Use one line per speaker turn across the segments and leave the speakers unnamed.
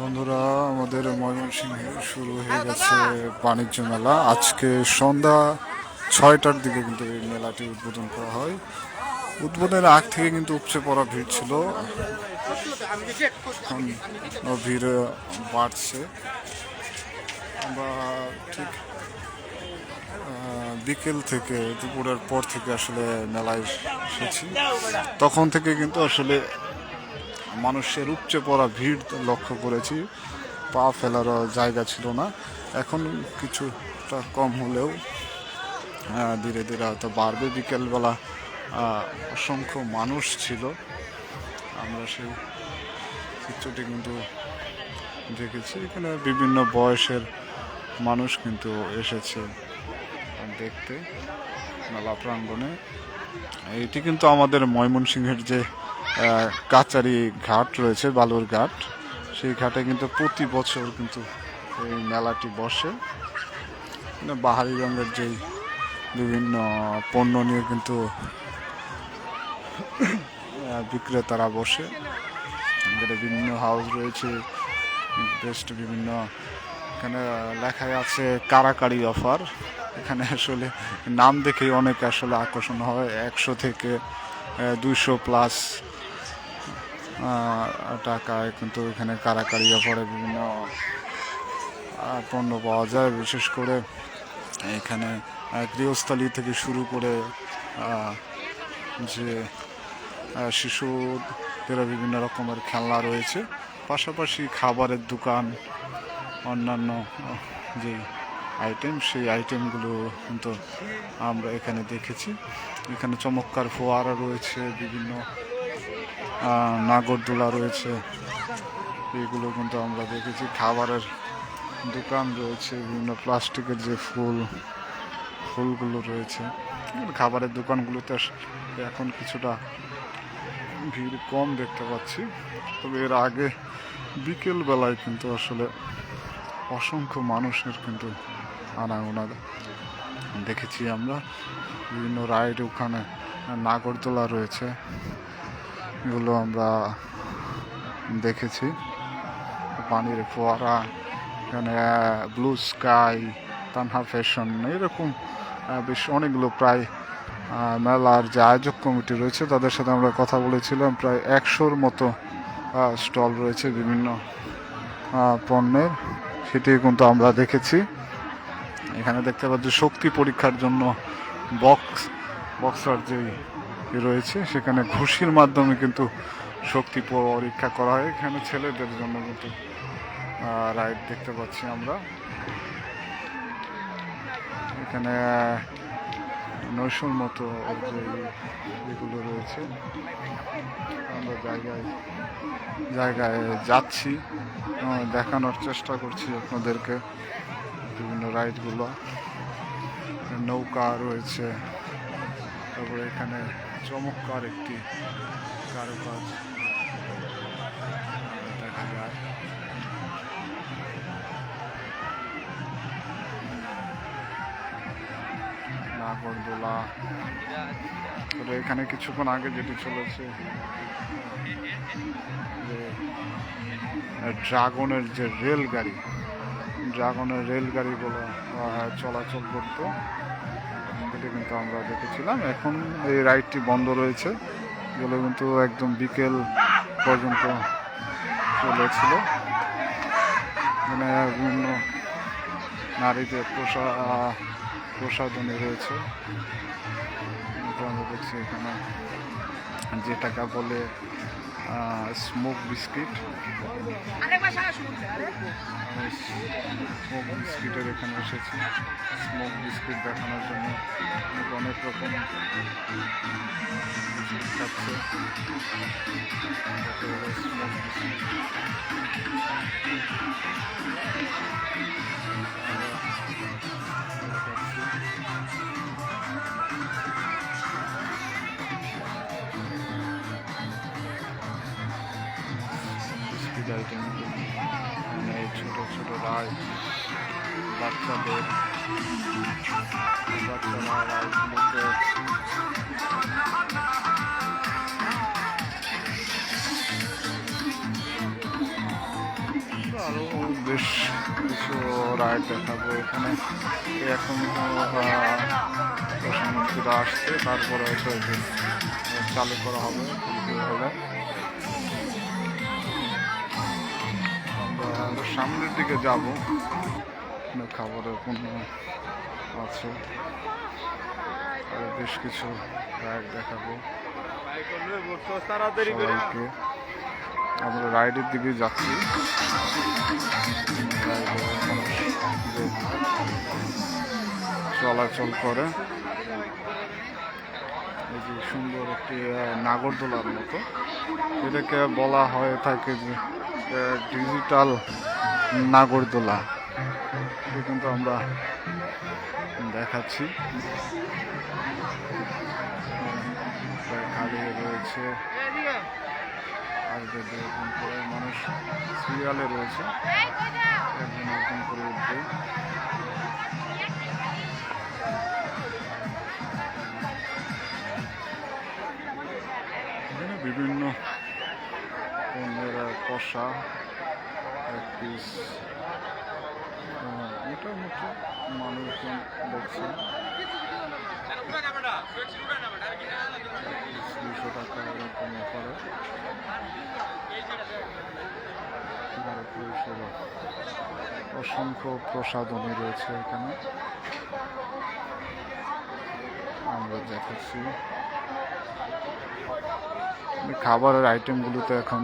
বন্ধুরা, আমাদের ময়মনসিংহে শুরু হয়ে গেছে বাণিজ্য মেলা। আজকে সন্ধ্যা ছয়টার দিকে কিন্তু এই মেলাটি উদ্বোধন করা হয়। উদ্বোধনের আগ থেকে কিন্তু উপচে পড়া ভিড় ছিল। এখন ভিড় বাড়ছে। আমরা ঠিক বিকেল থেকে, দুপুরের পর থেকে আসলে মেলায় এসেছি। তখন থেকে কিন্তু আসলে মানুষের উপচে পড়া ভিড় লক্ষ্য করেছি। পা ফেলার জায়গা ছিল না। এখন কিছুটা কম হলেও ধীরে ধীরে হয়তো বাড়বে। বিকেলবেলা অসংখ্য মানুষ ছিল। আমরা সেই চিত্রটি কিন্তু দেখেছি। এখানে বিভিন্ন বয়সের মানুষ কিন্তু এসেছে দেখতে, মেলা প্রাঙ্গণে। এটি কিন্তু আমাদের ময়মনসিংহের যে কাচারি ঘাট রয়েছে, বালুর ঘাট। সেই ঘাটে কিন্তু প্রতি বছর কিন্তু এই মেলাটি বসে। মানে বাহারি রঙের যেই বিভিন্ন পণ্য নিয়ে কিন্তু বিক্রেতারা বসে। বিভিন্ন হাউস রয়েছে বেস্ট বিভিন্ন, এখানে লেখা আছে কারাকারি অফার এখানে আসলে নাম দেখেই অনেক আসলে আকর্ষণ হয়। একশো থেকে দুইশো প্লাস টাকায় কিন্তু এখানে কারাকারি অফারে বিভিন্ন পণ্য পাওয়া যায়। বিশেষ করে এখানে গৃহস্থলী থেকে শুরু করে যে শিশুদের বিভিন্ন রকমের খেলনা রয়েছে। পাশাপাশি খাবারের দোকান, অন্যান্য যে আইটেম, সেই আইটেমগুলো কিন্তু আমরা এখানে দেখেছি। এখানে চমৎকার ফোয়ারা রয়েছে, বিভিন্ন নাগরদোলা রয়েছে। এগুলো কিন্তু আমরা দেখেছি। খাবারের দোকান রয়েছে, বিভিন্ন প্লাস্টিকের যে ফুল, ফুলগুলো রয়েছে। খাবারের দোকানগুলোতে এখন কিছুটা ভিড় কম দেখতে পাচ্ছি। তবে এর আগে বিকেলবেলায় কিন্তু আসলে অসংখ্য মানুষের কিন্তু আনাগোনা দেখেছি আমরা। বিভিন্ন রাইড ওখানে নাগরদোলা রয়েছে। এগুলো আমরা দেখেছি। পানির ফোয়ারা, এখানে ব্লু স্কাই তানহা ফ্যাশন এরকম বেশ অনেকগুলো প্রায় মেলার যে আয়োজক কমিটি রয়েছে, তাদের সাথে আমরা কথা বলেছিলাম। প্রায় একশোর মতো স্টল রয়েছে বিভিন্ন পণ্যের। সেটি কিন্তু আমরা দেখেছি। এখানে দেখতে পাচ্ছি শক্তি পরীক্ষার জন্য বক্স বক্সার যে রয়েছে, সেখানে ঘুষির মাধ্যমে কিন্তু শক্তি পরীক্ষা করা হয়। এখানে ছেলেদের জন্য কিন্তু রাইড দেখতে পাচ্ছি আমরা। এখানে নৈশর মতো যে যেগুলো রয়েছে। আমরা জায়গায় জায়গায় যাচ্ছি। দেখানোর চেষ্টা করছি আপনাদেরকে। বিভিন্ন রাইডগুলো, নৌকা রয়েছে, তারপরে এখানে চমৎকার একটি কারুকাজ দেখা যায়। নাগরদোলা এখানে কিছুক্ষণ আগে যেটি চলেছে, যে ড্রাগনের যে রেলগাড়ি ড্রাগনের রেলগাড়িগুলো চলাচল করতো, সেটি কিন্তু আমরা দেখেছিলাম। এখন এই রাইডটি বন্ধ রয়েছে এগুলো কিন্তু একদম বিকেল পর্যন্ত চলেছিল। মানে বিভিন্ন নারীদের প্রসা প্রসাধনী রয়েছে। আমরা দেখছি এখানে। যে টাকা বলে স্মোক বিস্কিট স্মোক বিস্কিটের এখানে এসেছি। স্মোক বিস্কিট দেখানোর জন্য অনেক- রকম খাচ্ছে স্মোক বিস্কিট রাই বাচ্চাদের বাচ্চারা রাইগুলোকে রাইড দেখাবো এখানে। এখন প্রশাসনিকরা আসছে তারপরে হয়তো চালু করা হবে হলে আমরা সামনের দিকে যাব। খাবারের পণ্য আছে। বেশ কিছু রাইড দেখাবো। আমরা রাইডের দিকে যাচ্ছি। চলাচল করে। এই যে সুন্দর একটি নাগরদোলার মতো। এটাকে বলা হয়ে থাকে যে ডিজিটাল নাগরদোলা। কিন্তু আমরা দেখাচ্ছি। রয়েছে। করে মানুষ সিরিয়ালে রয়েছে বিভিন্ন পণ্যের কষা এক পিস মোটামুটি মানুষজন দেখছে। দুশো টাকা এরকম অফারে অসংখ্য প্রসাধনী রয়েছে এখানে। আমরা দেখাচ্ছি। খাবারের আইটেমগুলোতে এখন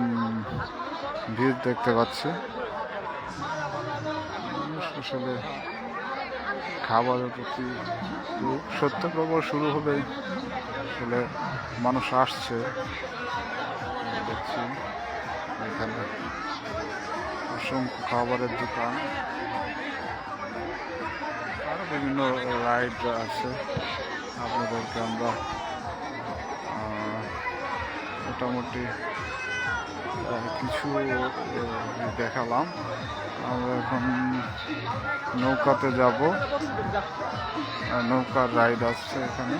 ভিড় দেখতে পাচ্ছি। আসলে খাবারের প্রতি সত্যপ্রবর শুরু হলেই আসলে মানুষ আসছে, দেখছি এখানে অসংখ্য খাবারের দোকান। আরও বিভিন্ন রাইড আছে। আপনাদেরকে আমরা মোটামুটি কিছু দেখালাম। আমরা এখন নৌকাতে যাব। নৌকার রাইড আসছে এখানে।